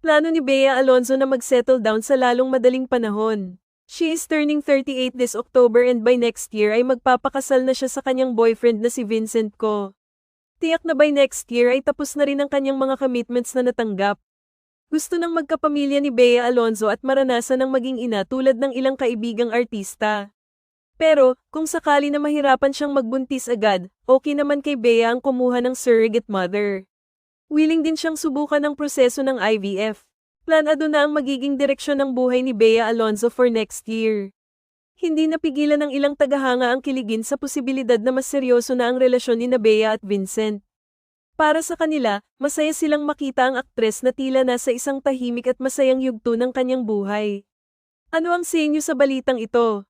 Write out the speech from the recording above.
Plano ni Bea Alonzo na mag-settle down sa lalong madaling panahon. She is turning 38 this October and by next year ay magpapakasal na siya sa kanyang boyfriend na si Vincent ko. Tiyak na by next year ay tapos na rin ang kanyang mga commitments na natanggap. Gusto ng magkapamilya ni Bea Alonzo at maranasan ng maging ina tulad ng ilang kaibigang artista. Pero, kung sakali na mahirapan siyang magbuntis agad, okay naman kay Bea ang kumuha ng surrogate mother. Willing din siyang subukan ang proseso ng IVF. Planado na ang magiging direksyon ng buhay ni Bea Alonzo for next year. Hindi napigilan ng ilang tagahanga ang kiligin sa posibilidad na mas seryoso na ang relasyon ni Bea at Vincent. Para sa kanila, masaya silang makita ang aktres na tila nasa isang tahimik at masayang yugto ng kanyang buhay. Ano ang sa inyo sa balitang ito?